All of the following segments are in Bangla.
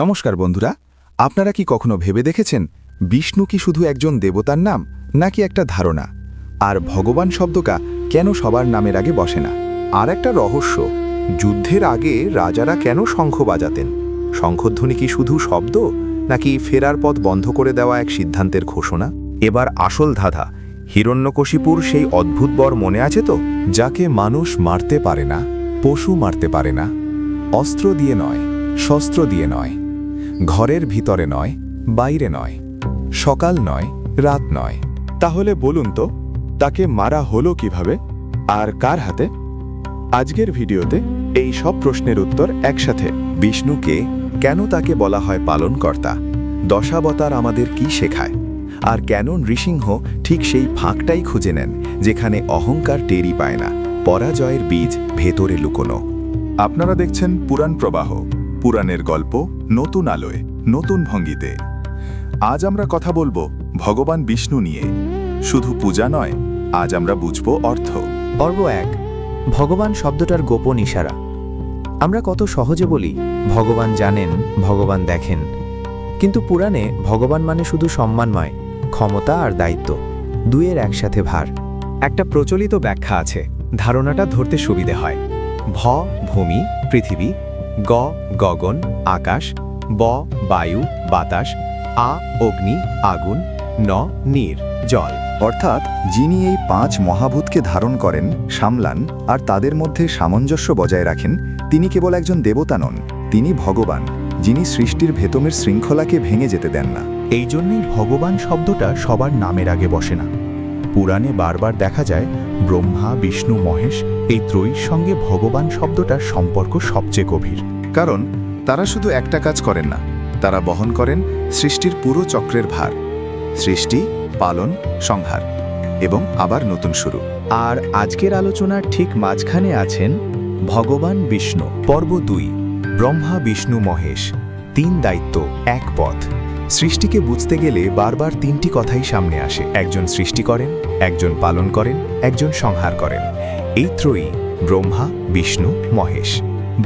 নমস্কার বন্ধুরা, আপনারা কি কখনো ভেবে দেখেছেন বিষ্ণু কি শুধু একজন দেবতার নাম, নাকি একটা ধারণা? আর ভগবান শব্দটা কেন সবার নামের আগে বসে না? আর একটা রহস্য, যুদ্ধের আগে রাজারা কেন শঙ্খ বাজাতেন? শঙ্খধ্বনি কি শুধু শব্দ, নাকি ফেরার পথ বন্ধ করে দেওয়া এক সিদ্ধান্তের ঘোষণা? এবার আসল ধাঁধা, হিরণ্যকশিপুর সেই অদ্ভুত বর মনে আছে তো, যাকে মানুষ মারতে পারে না, পশু মারতে পারে না। অস্ত্র দিয়ে নয়, শস্ত্র দিয়ে নয়। ঘরের ভিতরে নয়, বাইরে নয়, সকাল নয়, রাত নয়। তাহলে বলুন তো, তাকে মারা হলো কীভাবে, আর কার হাতে? আজকের ভিডিওতে এই সব প্রশ্নের উত্তর একসাথে। বিষ্ণুকে কেন তাকে বলা হয় পালনকর্তা? দশাবতার আমাদের কি শেখায়? আর কেন নৃসিংহ ঠিক সেই ফাঁকটাই খুঁজে নেন, যেখানে অহংকার টেরি পায় না, পরাজয়ের বীজ ভেতরে লুকোনো? আপনারা দেখছেন পুরাণ প্রবাহ। পুরাণের গল্প নতুন আলোয়, নতুন ভঙ্গিতে। আজ আমরা কথা বলব ভগবান বিষ্ণু নিয়ে। শুধু পূজা নয়, আজ আমরা বুঝব অর্থ। পর্ব এক, ভগবান শব্দটার গোপন ইশারা। আমরা কত সহজে বলি, ভগবান জানেন, ভগবান দেখেন। কিন্তু পুরাণে ভগবান মানে শুধু সম্মানময় ক্ষমতা আর দায়িত্ব দুয়ের একসাথে ভার। একটা প্রচলিত ব্যাখ্যা আছে, ধারণাটা ধরতে সুবিধে হয়। ভ, ভূমি, পৃথিবী গ গগন আকাশ ব বায়ু বাতাস আ অগ্নি আগুন ন নীর জল। অর্থাৎ যিনি এই পাঁচ মহাভূতকে ধারণ করেন সামলান আর তাদের মধ্যে সামঞ্জস্য বজায় রাখেন তিনি কেবল একজন দেবতা নন তিনি ভগবান যিনি সৃষ্টির ভেতমের শৃঙ্খলাকে ভেঙে যেতে দেন না। এই জন্যই ভগবান শব্দটা সবার নামের আগে বসে না। পুরাণে বারবার দেখা যায় ব্রহ্মা বিষ্ণু মহেশ এই ত্রয়ীর সঙ্গে ভগবান শব্দটার সম্পর্ক সবচেয়ে গভীর। কারণ তারা শুধু একটা কাজ করেন না তারা বহন করেন সৃষ্টির পুরো চক্রের ভার সৃষ্টি পালন সংহার এবং আবার নতুন শুরু। আর আজকের আলোচনার ঠিক মাঝখানে আছেন ভগবান বিষ্ণু। পর্ব দুই ব্রহ্মা বিষ্ণু মহেশ তিন দায়িত্ব এক পথ। সৃষ্টিকে বুঝতে গেলে বারবার তিনটি কথাই সামনে আসে। একজন সৃষ্টি করেন, একজন পালন করেন, একজন সংহার করেন। এই ত্রয়ী ব্রহ্মা, বিষ্ণু, মহেশ।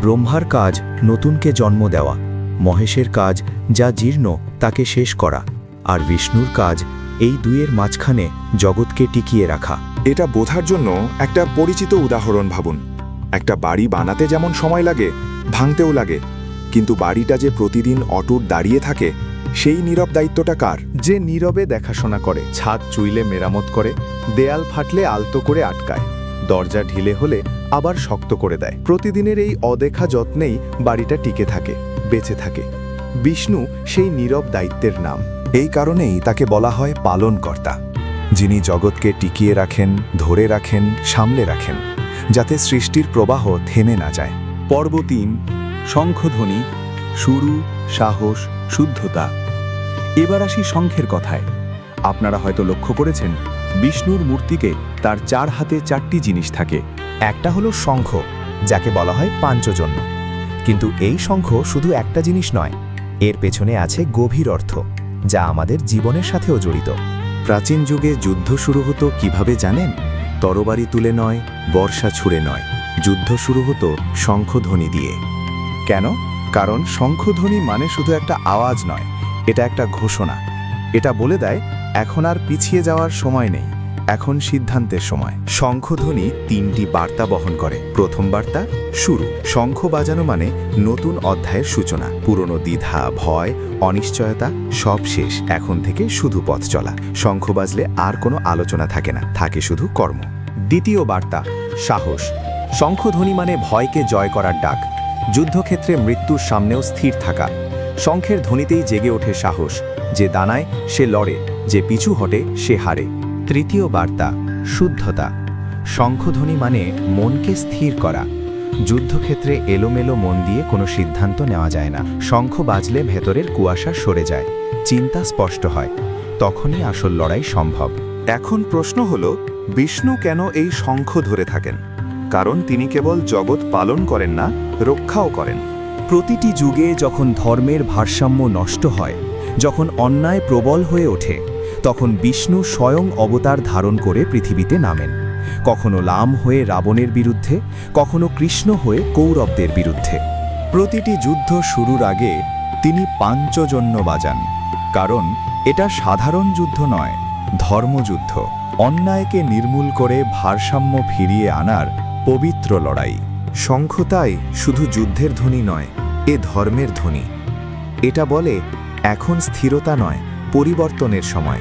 ব্রহ্মার কাজ নতুনকে জন্ম দেওয়া, মহেশের কাজ যা জীর্ণ তাকে শেষ করা, আর বিষ্ণুর কাজ এই দুইয়ের মাঝখানে জগৎকে টিকিয়ে রাখা। এটা বোঝার জন্য একটা পরিচিত উদাহরণ ভাবুন। একটা বাড়ি বানাতে যেমন সময় লাগে, ভাঙতেও লাগে, কিন্তু বাড়িটা যে প্রতিদিন অটুট দাঁড়িয়ে থাকে সেই নীরব দায়িত্বটা কার? যে নীরবে দেখাশোনা করে, ছাদ চুইলে মেরামত করে, দেয়াল ফাটলে আলতো করে আটকায়, দরজা ঢিলে হলে আবার শক্ত করে দেয়। প্রতিদিনের এই অদেখা যত্নেই বাড়িটা টিকে থাকে, বেঁচে থাকে। বিষ্ণু সেই নীরব দায়িত্বের নাম। এই কারণেই তাকে বলা হয় পালনকর্তা, যিনি জগৎকে টিকিয়ে রাখেন, ধরে রাখেন, সামলে রাখেন, যাতে সৃষ্টির প্রবাহ থেমে না যায়। পর্ব তিন শঙ্খধ্বনি শুরু সাহস, শুদ্ধতা এবার আসি শঙ্খের কথায়। আপনারা হয়তো লক্ষ্য করেছেন, বিষ্ণুর মূর্তিকে তার চার হাতে চারটি জিনিস থাকে। একটা হলো শঙ্খ, যাকে বলা হয় পাঞ্চজন্য। কিন্তু এই শঙ্খ শুধু একটা জিনিস নয়, এর পেছনে আছে গভীর অর্থ, যা আমাদের জীবনের সাথেও জড়িত। প্রাচীন যুগে যুদ্ধ শুরু হতো কীভাবে জানেন? তরবারি তুলে নয়, বর্ষা ছুঁড়ে নয়। যুদ্ধ শুরু হতো শঙ্খধ্বনি দিয়ে। কেন? কারণ শঙ্খধ্বনি মানে শুধু একটা আওয়াজ নয় এটা একটা ঘোষণা। এটা বলে দেয়, এখন আর পিছিয়ে যাওয়ার সময় নেই, এখন সিদ্ধান্তের সময়। শঙ্খধ্বনি তিনটি বার্তা বহন করে। প্রথম বার্তা, শুরু। শঙ্খ বাজানো মানে নতুন অধ্যায়ের সূচনা। পুরনো দ্বিধা, ভয়, অনিশ্চয়তা সব শেষ, এখন থেকে শুধু পথ চলা। শঙ্খ বাজলে আর কোনো আলোচনা থাকে না, থাকে শুধু কর্ম। দ্বিতীয় বার্তা, সাহস। শঙ্খধ্বনি মানে ভয়কে জয় করার ডাক। যুদ্ধক্ষেত্রে মৃত্যুর সামনেও স্থির থাকা। শঙ্খের ধ্বনিতেই জেগে ওঠে সাহস। যে দানায় সে লড়ে, যে পিছু হটে, সে হারে। তৃতীয় বার্তা, শুদ্ধতা। শঙ্খধ্বনি মানে মনকে স্থির করা। যুদ্ধক্ষেত্রে এলোমেলো মন দিয়ে কোনো সিদ্ধান্ত নেওয়া যায় না। শঙ্খ বাজলে ভেতরের কুয়াশা সরে যায়। চিন্তা স্পষ্ট হয়। তখনই আসল লড়াই সম্ভব। এখন প্রশ্ন হল, বিষ্ণু কেন এই শঙ্খ ধরে থাকেন? কারণ তিনি কেবল জগৎ পালন করেন না, রক্ষাও করেন। প্রতিটি যুগে যখন ধর্মের ভারসাম্য নষ্ট হয়, যখন অন্যায় প্রবল হয়ে ওঠে, তখন বিষ্ণু স্বয়ং অবতার ধারণ করে পৃথিবীতে নামেন। কখনো লাম হয়ে রাবণের বিরুদ্ধে, কখনো কৃষ্ণ হয়ে কৌরবদের বিরুদ্ধে। প্রতিটি যুদ্ধ শুরুর আগে তিনি পাঞ্চজন্য বাজান, কারণ এটা সাধারণ যুদ্ধ নয়, ধর্মযুদ্ধ। অন্যায়কে নির্মূল করে ভারসাম্য ফিরিয়ে আনার পবিত্র লড়াই। শঙ্খ তাই শুধু যুদ্ধের ধ্বনি নয় এ ধর্মের ধ্বনি। এটা বলে এখন স্থিরতা নয় পরিবর্তনের সময়।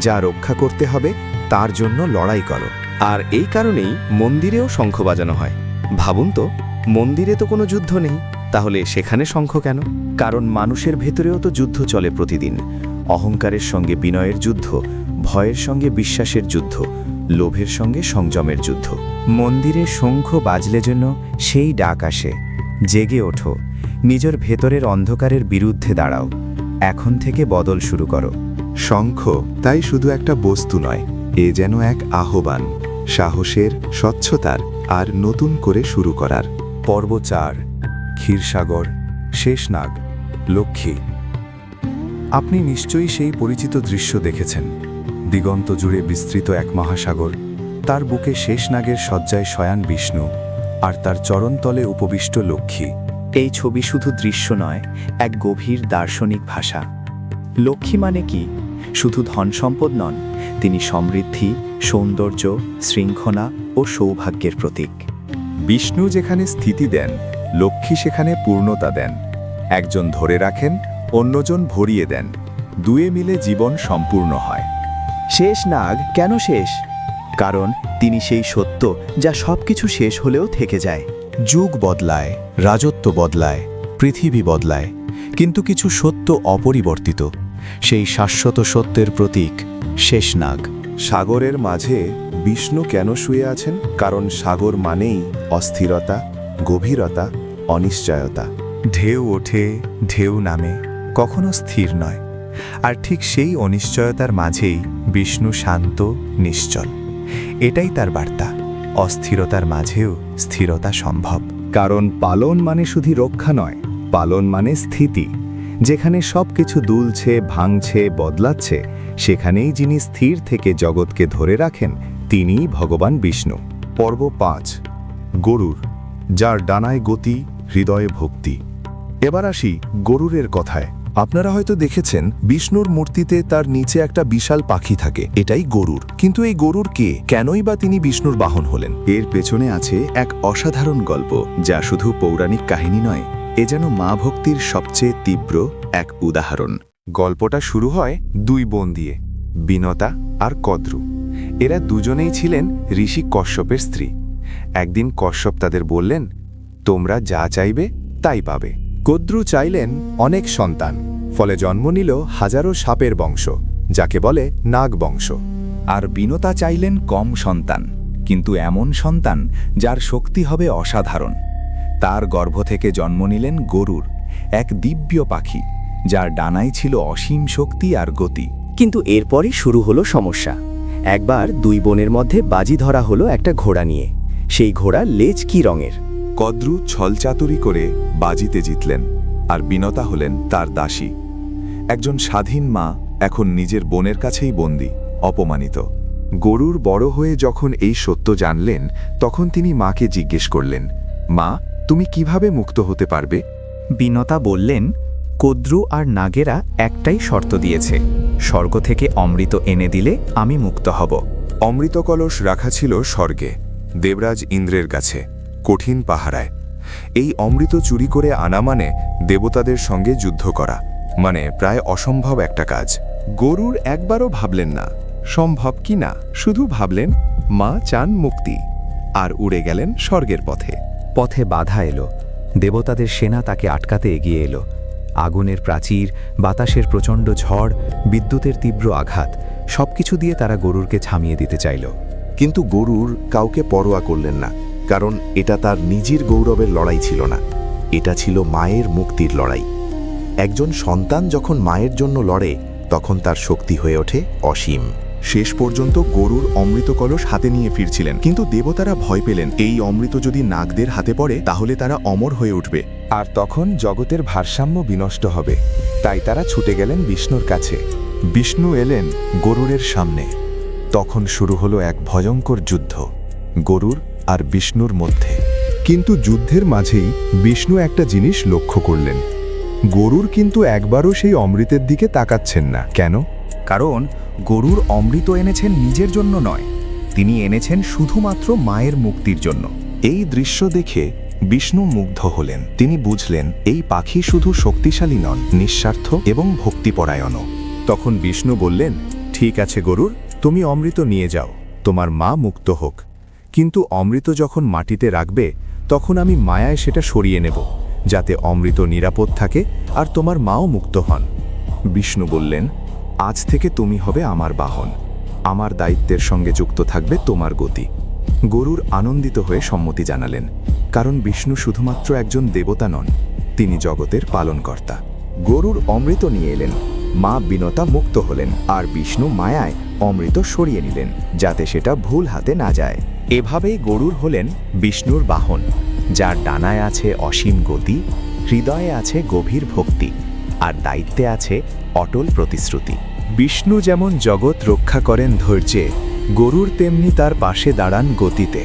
যা রক্ষা করতে হবে তার জন্য লড়াই করো। আর এই কারণেই মন্দিরেও শঙ্খ বাজানো হয়। ভাবুন তো মন্দিরে তো কোনো যুদ্ধ নেই তাহলে সেখানে শঙ্খ কেন? কারণ মানুষের ভেতরেও তো যুদ্ধ চলে প্রতিদিন। অহংকারের সঙ্গে বিনয়ের যুদ্ধ ভয়ের সঙ্গে বিশ্বাসের যুদ্ধ লোভের সঙ্গে সংযমের যুদ্ধ। মন্দিরে শঙ্খ বাজলে জন্য সেই ডাক আসে জেগে ওঠো। নিজের ভেতরের অন্ধকারের বিরুদ্ধে দাঁড়াও। এখন থেকে বদল শুরু করো। শঙ্খ তাই শুধু একটা বস্তু নয় এ যেন এক আহ্বান সাহসের স্বচ্ছতার আর নতুন করে শুরু করার। পর্ব চার ক্ষীরসাগর শেষনাগ লক্ষ্মী। আপনি নিশ্চয়ই সেই পরিচিত দৃশ্য দেখেছেন। দিগন্ত জুড়ে বিস্তৃত এক মহাসাগর তার বুকে শেষনাগের শয্যায় শয়ান বিষ্ণু আর তার চরণতলে উপবিষ্ট লক্ষ্মী। এই ছবি শুধু দৃশ্য নয়, এক গভীর দার্শনিক ভাষা। লক্ষ্মী মানে কি? শুধু ধন সম্পদ নন, তিনি সমৃদ্ধি, সৌন্দর্য, শৃঙ্খলা ও সৌভাগ্যের প্রতীক। বিষ্ণু যেখানে স্থিতি দেন, লক্ষ্মী সেখানে পূর্ণতা দেন। একজন ধরে রাখেন, অন্যজন ভরিয়ে দেন। দুয়ে মিলে জীবন সম্পূর্ণ হয়। শেষ নাগ কেন শেষ? কারণ তিনি সেই সত্য যা সবকিছু শেষ হলেও থেকে যায়। যুগ বদলায়, রাজত্ব বদলায়, পৃথিবী বদলায়, কিন্তু কিছু সত্য অপরিবর্তিত। সেই শাশ্বত সত্যের প্রতীক শেষনাগ। সাগরের মাঝে বিষ্ণু কেন শুয়ে আছেন? কারণ সাগর মানেই অস্থিরতা, গভীরতা, অনিশ্চয়তা। ঢেউ ওঠে, ঢেউ নামে, কখনো স্থির নয়। আর ঠিক সেই অনিশ্চয়তার মাঝেই বিষ্ণু শান্ত, নিশ্চল। এটাই তার বার্তা। অস্থিরতার মাঝেও স্থিরতা সম্ভব। কারণ পালন মানে শুধু রক্ষা নয়, পালন মানে স্থিতি। যেখানে সব কিছু দুলছে, ভাঙছে, বদলাচ্ছে, সেখানেই যিনি স্থির থেকে জগৎকে ধরে রাখেন, তিনিই ভগবান বিষ্ণু। পর্ব পাঁচ, গরুর, যার ডানায় গতি, হৃদয়ে ভক্তি। এবার আসি গরুরের কথায়। আপনারা হয়তো দেখেছেন বিষ্ণুর মূর্তিতে তার নিচে একটা বিশাল পাখি থাকে। এটাই গরুর। কিন্তু এই গরুর কে? কেনই বা তিনি বিষ্ণুর বাহন হলেন? এর পেছনে আছে এক অসাধারণ গল্প যা শুধু পৌরাণিক কাহিনী নয় এ যেন মা ভক্তির সবচেয়ে তীব্র এক উদাহরণ। গল্পটা শুরু হয় দুই বোন দিয়ে বিনতা আর কদ্রু। এরা দুজনেই ছিলেন ঋষি কশ্যপের স্ত্রী। একদিন কশ্যপ তাদের বললেন তোমরা যা চাইবে তাই পাবে। কদ্রু চাইলেন অনেক সন্তান, ফলে জন্ম নিল হাজারো সাপের বংশ, যাকে বলে নাগ বংশ। আর বিনতা চাইলেন কম সন্তান, কিন্তু এমন সন্তান যার শক্তি হবে অসাধারণ। তার গর্ভ থেকে জন্ম নিলেন গরুর, এক দিব্য পাখি, যার ডানায় ছিল অসীম শক্তি আর গতি। কিন্তু এরপরই শুরু হলো সমস্যা। একবার দুই বোনের মধ্যে বাজি ধরা হলো একটা ঘোড়া নিয়ে। সেই ঘোড়া লেজ কি রঙের? কদ্রু ছলচাতুরি করে বাজিতে জিতলেন আর বিনতা হলেন তার দাসী। একজন স্বাধীন মা এখন নিজের বোনের কাছেই বন্দী অপমানিত। গরুর বড় হয়ে যখন এই সত্য জানলেন তখন তিনি মাকে জিজ্ঞেস করলেন মা তুমি কীভাবে মুক্ত হতে পারবে? বিনতা বললেন কদ্রু আর নাগেরা একটাই শর্ত দিয়েছে স্বর্গ থেকে অমৃত এনে দিলে আমি মুক্ত হব। অমৃত কলস রাখা ছিল স্বর্গে দেবরাজ ইন্দ্রের কাছে। কঠিন পাহারায়। এই অমৃত চুরি করে আনা মানে দেবতাদের সঙ্গে যুদ্ধ করা মানে প্রায় অসম্ভব একটা কাজ। গরুর একবারও ভাবলেন না সম্ভব কি না? শুধু ভাবলেন মা চান মুক্তি। আর উড়ে গেলেন স্বর্গের পথে। পথে বাধা এলো দেবতাদের সেনা তাকে আটকাতে এগিয়ে এলো। আগুনের প্রাচীর বাতাসের প্রচণ্ড ঝড় বিদ্যুতের তীব্র আঘাত সবকিছু দিয়ে তারা গরুরকে ছামিয়ে দিতে চাইল। কিন্তু গরুর কাউকে পরোয়া করলেন না। কারণ এটা তার নিজের গৌরবের লড়াই ছিল না। এটা ছিল মায়ের মুক্তির লড়াই। একজন সন্তান যখন মায়ের জন্য লড়ে, তখন তার শক্তি হয়ে ওঠে অসীম। শেষ পর্যন্ত গরুর অমৃত কলস হাতে নিয়ে ফিরছিলেন। কিন্তু দেবতারা ভয় পেলেন, এই অমৃত যদি নাগদের হাতে পড়ে, তাহলে তারা অমর হয়ে উঠবে। আর তখন জগতের ভারসাম্য বিনষ্ট হবে। তাই তারা ছুটে গেলেন বিষ্ণুর কাছে। বিষ্ণু এলেন গরুরের সামনে। তখন শুরু হলো এক ভয়ঙ্কর যুদ্ধ। গরুর আর বিষ্ণুর মধ্যে। কিন্তু যুদ্ধের মাঝেই বিষ্ণু একটা জিনিস লক্ষ্য করলেন। গরুর কিন্তু একবারও সেই অমৃতের দিকে তাকাচ্ছেন না। কেন? কারণ গরুর অমৃত এনেছেন নিজের জন্য নয়, তিনি এনেছেন শুধুমাত্র মায়ের মুক্তির জন্য। এই দৃশ্য দেখে বিষ্ণু মুগ্ধ হলেন। তিনি বুঝলেন, এই পাখি শুধু শক্তিশালী নন, নিঃস্বার্থ এবং ভক্তিপরায়ণও। তখন বিষ্ণু বললেন, ঠিক আছে গরুর, তুমি অমৃত নিয়ে যাও, তোমার মা মুক্ত হোক। কিন্তু অমৃত যখন মাটিতে রাখবে, তখন আমি মায়ায় সেটা সরিয়ে নেব, যাতে অমৃত নিরাপদ থাকে আর তোমার মাও মুক্ত হন। বিষ্ণু বললেন, আজ থেকে তুমি হবে আমার বাহন। আমার দায়িত্বের সঙ্গে যুক্ত থাকবে তোমার গতি। গরুর আনন্দিত হয়ে সম্মতি জানালেন, কারণ বিষ্ণু শুধুমাত্র একজন দেবতা নন, তিনি জগতের পালনকর্তা। গরুর অমৃত নিয়ে এলেন। মা বিনতা মুক্ত হলেন আর বিষ্ণু মায়ায় অমৃত সরিয়ে নিলেন, যাতে সেটা ভুল হাতে না যায়। এভাবেই গরুর হলেন বিষ্ণুর বাহন, যার ডানায় আছে অসীম গতি, হৃদয়ে আছে গভীর ভক্তি, আর দায়িত্বে আছে অটল প্রতিশ্রুতি। বিষ্ণু যেমন জগৎ রক্ষা করেন ধৈর্যে, গরুর তেমনি তার পাশে দাঁড়ান গতিতে।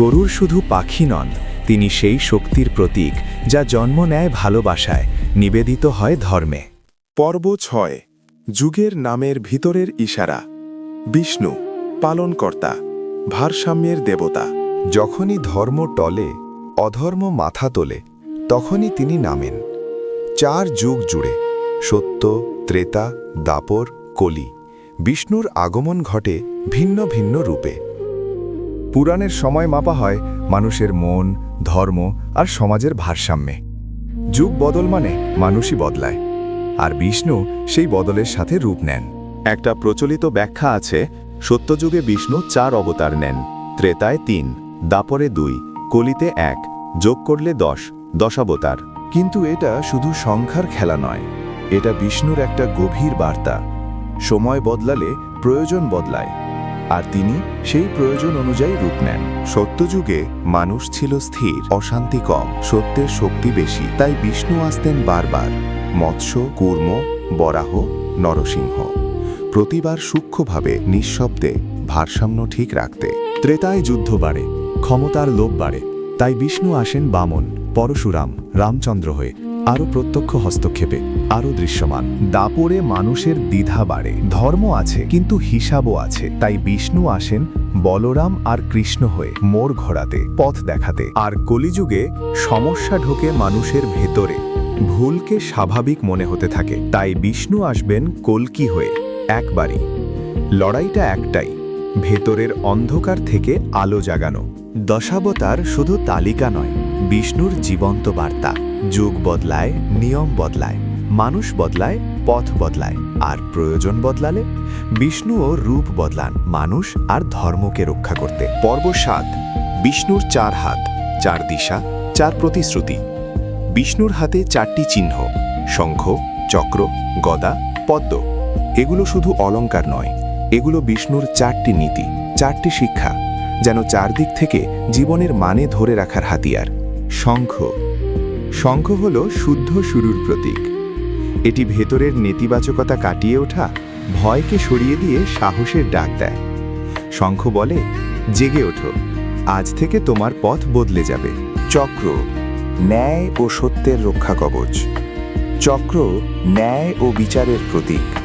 গরুর শুধু পাখি নন, তিনি সেই শক্তির প্রতীক, যা জন্ম নেয় ভালোবাসায়, নিবেদিত হয় ধর্মে। পর্ব ছয়, যুগের নামের ভিতরের ইশারা। বিষ্ণু, পালনকর্তা, ভারসাম্যের দেবতা। যখনই ধর্ম টলে, অধর্ম মাথা তোলে, তখনই তিনি নামেন। চার যুগ জুড়ে, সত্য, ত্রেতা, দাপর, কলি, বিষ্ণুর আগমন ঘটে ভিন্ন ভিন্ন রূপে। পুরাণের সময় মাপা হয় মানুষের মন, ধর্ম আর সমাজের ভারসাম্যে। যুগ বদল মানে মানুষই বদলায়। আর বিষ্ণু সেই বদলের সাথে রূপ নেন। একটা প্রচলিত ব্যাখ্যা আছে, সত্যযুগে বিষ্ণু চার অবতার নেন, ত্রেতায় তিন, দাপরে দুই, কলিতে এক, যোগ করলে দশ, দশাবতার। কিন্তু এটা শুধু সংখ্যার খেলা নয়, এটা বিষ্ণুর একটা গভীর বার্তা। সময় বদলালে প্রয়োজন বদলায়, আর তিনি সেই প্রয়োজন অনুযায়ী রূপ নেন। সত্যযুগে মানুষ ছিল স্থির, অশান্তি কম, সত্যের শক্তি বেশি, তাই বিষ্ণু আসতেন বারবার। মৎস্য, কুর্ম, বরাহ, নরসিংহ। প্রতিবার সূক্ষ্মভাবে, নিঃশব্দে, ভারসাম্য ঠিক রাখতে। ত্রেতায় যুদ্ধ বাড়ে, ক্ষমতার লোভ বাড়ে। তাই বিষ্ণু আসেন বামন, পরশুরাম, রামচন্দ্র হয়ে। আরও প্রত্যক্ষ হস্তক্ষেপে, আরও দৃশ্যমান। দাপরে মানুষের দ্বিধা বাড়ে। ধর্ম আছে, কিন্তু হিসাবও আছে। তাই বিষ্ণু আসেন বলরাম আর কৃষ্ণ হয়ে, মোর ঘোরাতে পথ দেখাতে। আর কলিযুগে সমস্যা ঢোকে মানুষের ভেতরে। ভুলকে স্বাভাবিক মনে হতে থাকে। তাই বিষ্ণু আসবেন কলকি হয়ে, একবারই। লড়াইটা একটাই, ভেতরের অন্ধকার থেকে আলো জাগানো। দশাবতার শুধু তালিকা নয়, বিষ্ণুর জীবন্ত বার্তা। যুগ বদলায়, নিয়ম বদলায়, মানুষ বদলায়, পথ বদলায়। আর প্রয়োজন বদলালে বিষ্ণুও রূপ বদলান, মানুষ আর ধর্মকে রক্ষা করতে। পর্ব সাত, বিষ্ণুর চার হাত, চার দিশা, চার প্রতিশ্রুতি। বিষ্ণুর হাতে চারটি চিহ্ন, শঙ্খ, চক্র, গদা, পদ্ম। এগুলো শুধু অলংকার নয়, এগুলো বিষ্ণুর চারটি নীতি, চারটি শিক্ষা, যেন চারদিক থেকে জীবনের মানে ধরে রাখার হাতিয়ার। শঙ্খ। শঙ্খ হল শুদ্ধ শুরুর প্রতীক। এটি ভেতরের নেতিবাচকতা কাটিয়ে ওঠা, ভয়কে সরিয়ে দিয়ে সাহসের ডাক দেয়। শঙ্খ বলে, জেগে ওঠো। আজ থেকে তোমার পথ বদলে যাবে। চক্র। ন্যায় ও সত্যের রক্ষা কবচ। চক্র ন্যায় ও বিচারের প্রতীক।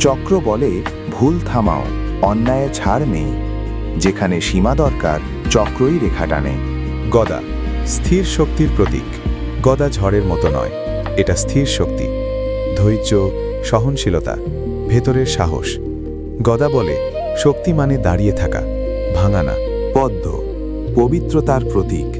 চক্র বলে ভুল থামাও, অন্যায় ছাড় নেই। যেখানে সীমা দরকার, চক্রই রেখা টানে। গদা, স্থির শক্তির প্রতীক। গদা ঝড়ের মতো নয়, এটা স্থির শক্তি। ধৈর্য, সহনশীলতা, ভেতরের সাহস। গদা বলে শক্তি মানে দাঁড়িয়ে থাকা ভাঙানা পদ্ম, পবিত্রতার প্রতীক।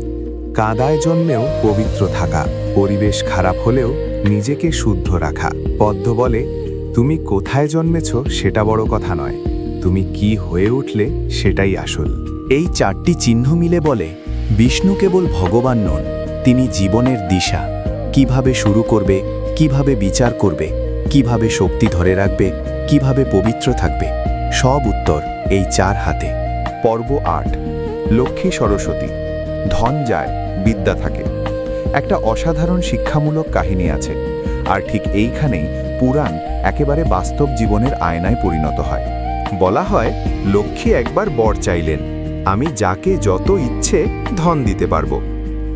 কাদায় জন্মেও পবিত্র থাকা, পরিবেশ খারাপ হলেও নিজেকে শুদ্ধ রাখা। পদ্ম বলে, তুমি কোথায় জন্মেছ সেটা বড় কথা নয়। তুমি কি হয়ে উঠলে সেটাই আসল। এই চারটি চিহ্ন মিলে বলে, বিষ্ণু কেবল ভগবান নন, তিনি জীবনের দিশা। কীভাবে শুরু করবে, কীভাবে বিচার করবে, কীভাবে শক্তি ধরে রাখবে, কীভাবে পবিত্র থাকবে? সব উত্তর এই চার হাতে। পর্ব আট, লক্ষ্মী সরস্বতী। ধন যায়, বিদ্যা থাকে। একটা অসাধারণ শিক্ষামূলক কাহিনী আছে, আর ঠিক এইখানেই পুরাণ একেবারে বাস্তব জীবনের আয়নায় পরিণত হয়। বলা হয়, লক্ষ্মী একবার বর চাইলেন, আমি যাকে যত ইচ্ছে ধন দিতে পারব।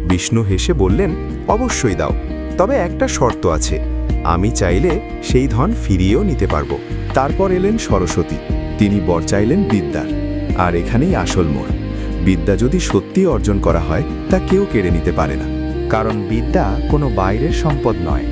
বিষ্ণু হেসে বললেন, অবশ্যই দাও, তবে একটা শর্ত আছে, আমি চাইলে সেই ধন ফিরিয়েও নিতে পারব। তারপর এলেন সরস্বতী, তিনি বর চাইলেন বিদ্যার, আর এখানেই আসল মোড়। বিদ্যা যদি সত্যি অর্জন করা হয়, তা কেউ কেড়ে নিতে পারে না। কারণ বিদ্যা কোনো বাইরের সম্পদ নয়।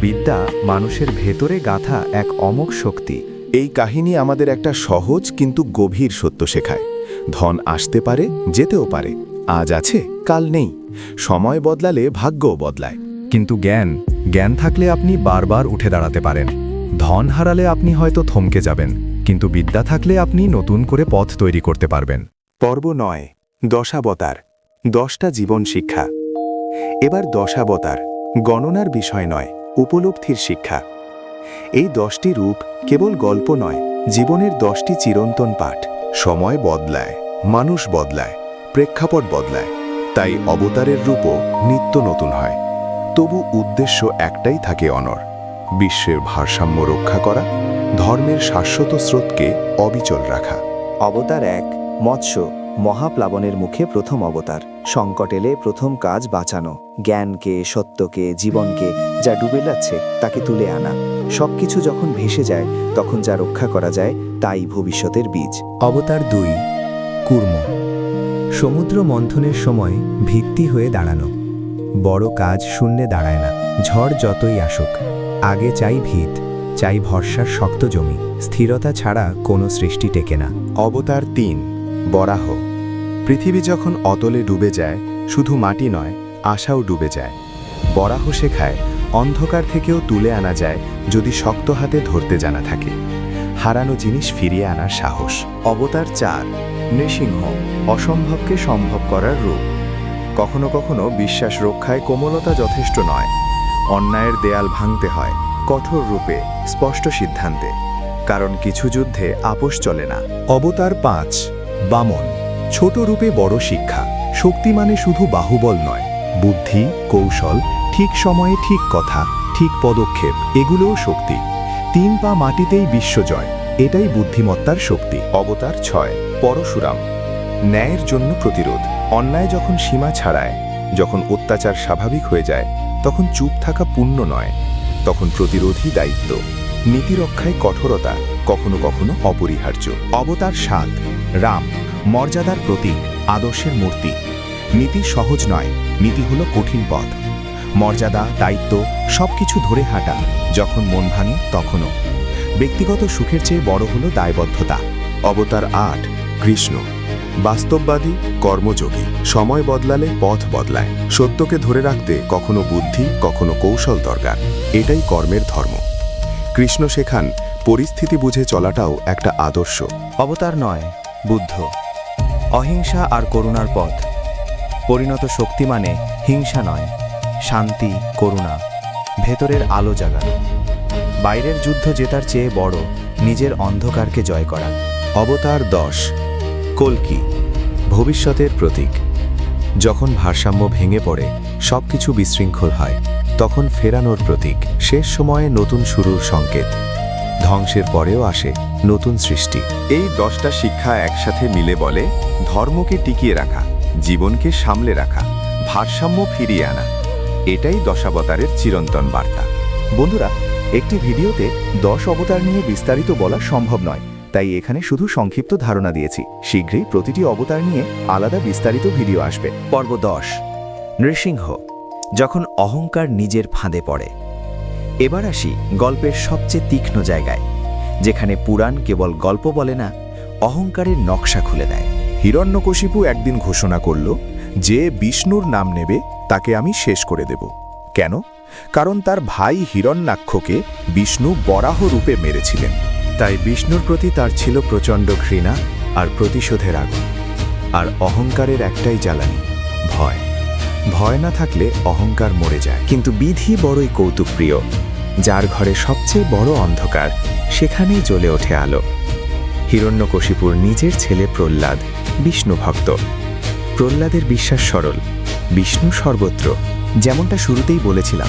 বিদ্যা মানুষের ভেতরে গাথা এক অমোঘ শক্তি। এই কাহিনী আমাদের একটা সহজ কিন্তু গভীর সত্য শেখায়। ধন আসতে পারে, যেতেও পারে। আজ আছে, কাল নেই। সময় বদলালে ভাগ্যও বদলায়। কিন্তু জ্ঞান জ্ঞান থাকলে আপনি বারবার উঠে দাঁড়াতে পারেন। ধন হারালে আপনি হয়তো থমকে যাবেন, কিন্তু বিদ্যা থাকলে আপনি নতুন করে পথ তৈরি করতে পারবেন। পর্ব নয়, দশাবতার, দশটা জীবন শিক্ষা। এবার দশাবতার, গণনার বিষয় নয়, উপলব্ধির শিক্ষা। এই দশটি রূপ কেবল গল্প নয়, জীবনের দশটি চিরন্তন পাঠ। সময় বদলায়, মানুষ বদলায়, প্রেক্ষাপট বদলায়। তাই অবতারের রূপও নিত্য নতুন হয়। তবু উদ্দেশ্য একটাই থাকে অনর, বিশ্বের ভারসাম্য রক্ষা করা, ধর্মের শাশ্বত স্রোতকে অবিচল রাখা। অবতার এক মৎস্য মহাপ্লাবনের মুখে প্রথম অবতার। সংকট এলে প্রথম কাজ বাঁচানো। জ্ঞানকে সত্যকে জীবনকে যা ডুবে যাচ্ছে তাকে তুলে আনা। সবকিছু যখন ভেসে যায় তখন যা রক্ষা করা যায় তাই ভবিষ্যতের বীজ। অবতার দুই কুর্ম। সমুদ্র মন্থনের সময় ভিত্তি হয়ে দাঁড়ানো। বড় কাজ শূন্যে দাঁড়ায় না। ঝড় যতই আসুক আগে চাই ভিত চাই ভরসার শক্ত জমি। স্থিরতা ছাড়া কোনো সৃষ্টি টেকে না। অবতার তিন বরাহ। পৃথিবী যখন অতলে ডুবে যায়, শুধু মাটি নয়, আশাও ডুবে যায়। বরাহ শেখায়, অন্ধকার থেকেও তুলে আনা যায় যদি শক্ত হাতে ধরতে জানা থাকে। হারানো জিনিস ফিরিয়ে আনার সাহস। অবতার চার, নৃসিংহ, অসম্ভবকে সম্ভব করার রূপ। কখনো কখনো বিশ্বাস রক্ষায় কোমলতা যথেষ্ট নয়। অন্যায়ের দেয়াল ভাঙতে হয়, কঠোর রূপে, স্পষ্ট সিদ্ধান্তে। কারণ কিছু যুদ্ধে আপোষ চলে না। অবতার পাঁচ বামন, ছোট রূপে বড় শিক্ষা শক্তি মানে শুধু বাহুবল নয়, বুদ্ধি, কৌশল, ঠিক সময়ে ঠিক কথা, ঠিক পদক্ষেপ, এগুলোও শক্তি। তিন পা মাটিতেই বিশ্বজয় এটাই বুদ্ধিমত্তার শক্তি। অবতার ছয়, পরশুরাম। ন্যায়ের জন্য প্রতিরোধ। অন্যায় যখন সীমা ছাড়ায়, যখন অত্যাচার স্বাভাবিক হয়ে যায়, তখন চুপ থাকা পুণ্য নয়, তখন প্রতিরোধই দায়িত্ব। নীতিরক্ষায় কঠোরতা কখনো কখনো অপরিহার্য। অবতার সাত রাম, মর্যাদার প্রতীক, আদর্শের মূর্তি। নীতি সহজ নয়, নীতি হলো কঠিন পথ। মর্যাদা, দায়িত্ব, সবকিছু ধরে হাঁটা, যখন মন ভাঙে তখনও। ব্যক্তিগত সুখের চেয়ে বড় হলো দায়বদ্ধতা। অবতার আট, কৃষ্ণ। বাস্তববাদী, কর্মযোগী। সময় বদলালে পথ বদলায়। সত্যকে ধরে রাখতে কখনো বুদ্ধি, কখনো কৌশল দরকার। এটাই কর্মের ধর্ম। কৃষ্ণ শেখান, পরিস্থিতি বুঝে চলাটাও একটা আদর্শ। অবতার নয় বুদ্ধ। অহিংসা আর করুণার পথ। পরিণত শক্তি মানে হিংসা নয়, শান্তি, করুণা, ভেতরের আলো জাগানো। বাইরের যুদ্ধ জেতার চেয়ে বড় নিজের অন্ধকারকে জয় করা। অবতার দশ কল্কি ভবিষ্যতের প্রতীক। যখন ভারসাম্য ভেঙে পড়ে, সবকিছু বিশৃঙ্খল হয়, তখন ফেরানোর প্রতীক। শেষ সময়ে নতুন শুরুর সংকেত। ধ্বংসের পরেও আসে। নতুন সৃষ্টি। এই দশটা শিক্ষা একসাথে মিলে বলে, ধর্মকে টিকিয়ে রাখা, জীবনকে সামলে রাখা, ভারসাম্য ফিরিয়ে আনা। এটাই দশাবতারের চিরন্তন বার্তা। বন্ধুরা, একটি ভিডিওতে দশ অবতার নিয়ে বিস্তারিত বলা সম্ভব নয়, তাই এখানে শুধু সংক্ষিপ্ত ধারণা দিয়েছি। শীঘ্রই প্রতিটি অবতার নিয়ে আলাদা বিস্তারিত ভিডিও আসবে। পর্ব দশ, নৃসিংহ। যখন অহংকার নিজের ফাঁদে পড়ে। এবার আসি গল্পের সবচেয়ে তীক্ষ্ণ জায়গায়। যেখানে পুরাণ কেবল গল্প বলে না, অহংকারের নকশা খুলে দেয়। হিরণ্যকশিপু একদিন ঘোষণা করল যে বিষ্ণুর নাম নেবে, তাকে আমি শেষ করে দেব। কেন? কারণ তার ভাই হিরণ্যাক্ষকে বিষ্ণু বরাহ রূপে মেরেছিলেন। তাই বিষ্ণুর প্রতি তার ছিল প্রচণ্ড ঘৃণা আর প্রতিশোধের আগুন। আর অহংকারের একটাই জ্বালানি, ভয়। ভয় না থাকলে অহংকার মরে যায়। কিন্তু বিধি বড়ই কৌতুকপ্রিয়। যার ঘরে সবচেয়ে বড় অন্ধকার, সেখানেই জ্বলে ওঠে আলো। হিরণ্যকশিপুর নিজের ছেলে প্রহ্লাদ, বিষ্ণু ভক্ত। প্রহ্লাদের বিশ্বাস সরল, বিষ্ণু সর্বত্র, যেমনটা শুরুতেই বলেছিলাম।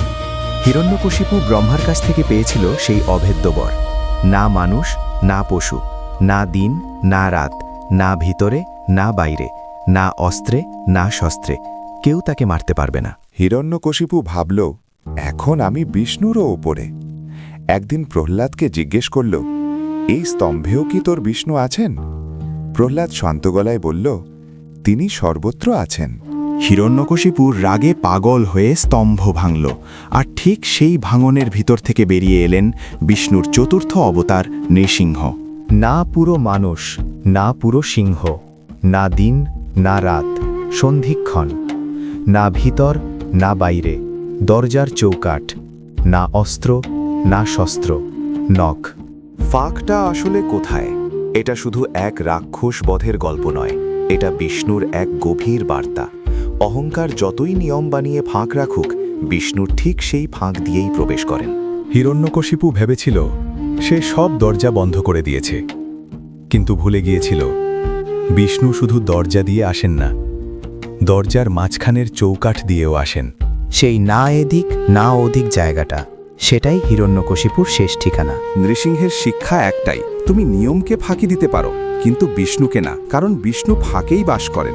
হিরণ্যকশিপু ব্রহ্মার কাছ থেকে পেয়েছিল সেই অভেদ্য বর। না মানুষ, না পশু, না দিন, না রাত, না ভিতরে, না বাইরে, না অস্ত্রে, না শস্ত্রে, কেউ তাকে মারতে পারবে না। হিরণ্যকশিপু ভাবল এখন আমি বিষ্ণুরও ওপরে একদিন প্রহ্লাদকে জিজ্ঞেস করল এই স্তম্ভেও কি তোর বিষ্ণু আছেন? প্রহ্লাদ শান্ত গলায় বলল তিনি সর্বত্র আছেন। হিরণ্যকশিপুর রাগে পাগল হয়ে স্তম্ভ ভাঙল আর ঠিক সেই ভাঙনের ভিতর থেকে বেরিয়ে এলেন বিষ্ণুর চতুর্থ অবতার নৃসিংহ। না পুরো মানুষ না পুরো সিংহ না দিন না রাত সন্ধিক্ষণ না ভিতর না বাইরে। দরজার চৌকাঠ, না অস্ত্র, না শস্ত্র, নখ। ফাঁকটা আসলে কোথায়? এটা শুধু এক রাক্ষস বধের গল্প নয়, এটা বিষ্ণুর এক গভীর বার্তা। অহংকার যতই নিয়ম বানিয়ে ফাঁক রাখুক বিষ্ণুর ঠিক সেই ফাঁক দিয়েই প্রবেশ করেন। হিরণ্যকশিপু ভেবেছিল, সে সব দরজা বন্ধ করে দিয়েছে। কিন্তু ভুলে গিয়েছিল, বিষ্ণু শুধু দরজা দিয়ে আসেন না, দরজার মাঝখানের চৌকাঠ দিয়েও আসেন। সেই না এদিক, না ওদিক জায়গাটা। সেটাই হিরণ্যকশিপুর শেষ ঠিকানা। নৃসিংহের শিক্ষা একটাই, তুমি নিয়মকে ফাঁকি দিতে পারো, কিন্তু বিষ্ণুকে না, কারণ বিষ্ণু ফাঁকেই বাস করেন।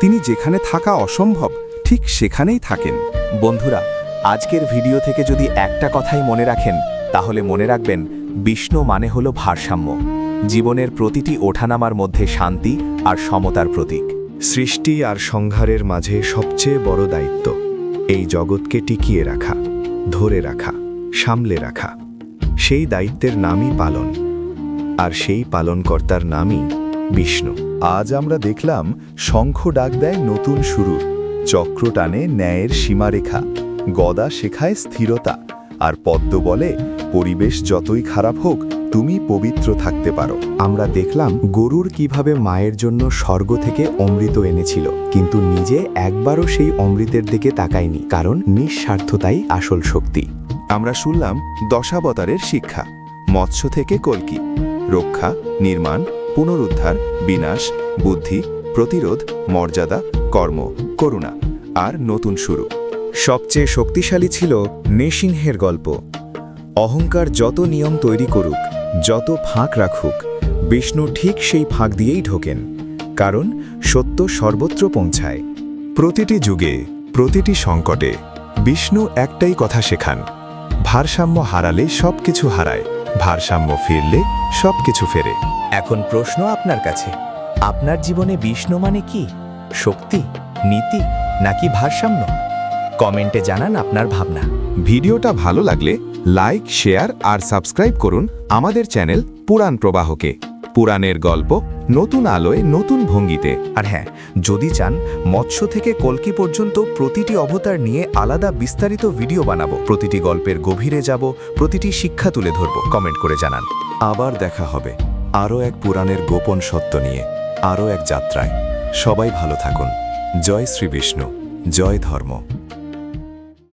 তিনি যেখানে থাকা অসম্ভব, ঠিক সেখানেই থাকেন। বন্ধুরা, আজকের ভিডিও থেকে যদি একটা কথাই মনে রাখেন, তাহলে মনে রাখবেন, বিষ্ণু মানে হলো ভারসাম্য। জীবনের প্রতিটি ওঠানামার মধ্যে শান্তি আর সমতার প্রতীক। সৃষ্টি আর সংহারের মাঝে সবচেয়ে বড় দায়িত্ব। এই জগৎকে টিকিয়ে রাখা, ধরে রাখা, সামলে রাখা। সেই দায়িত্বের নামই পালন। আর সেই পালনকর্তার নামই বিষ্ণু। আজ আমরা দেখলাম, শঙ্খ ডাক দেয় নতুন শুরু। চক্র টানে ন্যায়ের সীমারেখা। গদা শেখায় স্থিরতা। আর পদ্ম বলে, পরিবেশ যতই খারাপ হোক, তুমি পবিত্র থাকতে পারো। আমরা দেখলাম গরুর কীভাবে মায়ের জন্য স্বর্গ থেকে অমৃত এনেছিল, কিন্তু নিজে একবারও সেই অমৃতের দিকে তাকায়নি, কারণ নিঃস্বার্থতাই আসল শক্তি। আমরা শুনলাম দশাবতারের শিক্ষা, মৎস্য থেকে কলকি, রক্ষা, নির্মাণ, পুনরুদ্ধার, বিনাশ, বুদ্ধি, প্রতিরোধ, মর্যাদা, কর্ম, করুণা, আর নতুন শুরু। সবচেয়ে শক্তিশালী ছিল নেসিংহের গল্প। অহংকার যত নিয়ম তৈরি করুক, যত ফাঁক রাখুক, বিষ্ণু ঠিক সেই ফাঁক দিয়েই ঢোকেন, কারণ সত্য সর্বত্র পৌঁছায়। প্রতিটি যুগে, প্রতিটি সংকটে, বিষ্ণু একটাই কথা শেখান, ভারসাম্য হারালে সবকিছু হারায়, ভারসাম্য ফিরলে সবকিছু ফেরে। এখন প্রশ্ন আপনার কাছে, আপনার জীবনে বিষ্ণু মানে কি? শক্তি, নীতি, নাকি ভারসাম্য? কমেন্টে জানান আপনার ভাবনা। ভিডিওটা ভালো লাগলে লাইক শেয়ার আর সাবস্ক্রাইব করুন আমাদের চ্যানেল পুরাণ প্রবাহকে। পুরাণের গল্প নতুন আলোয় নতুন ভঙ্গিতে। আর হ্যাঁ যদি চান মৎস্য থেকে কলকি পর্যন্ত প্রতিটি অবতার নিয়ে আলাদা বিস্তারিত ভিডিও বানাবো। প্রতিটি গল্পের গভীরে যাব প্রতিটি শিক্ষা তুলে ধরব। কমেন্ট করে জানান। আবার দেখা হবে আরও এক পুরাণের গোপন সত্য নিয়ে আরও এক যাত্রায়। সবাই ভালো থাকুন। জয় শ্রী বিষ্ণু জয় ধর্ম।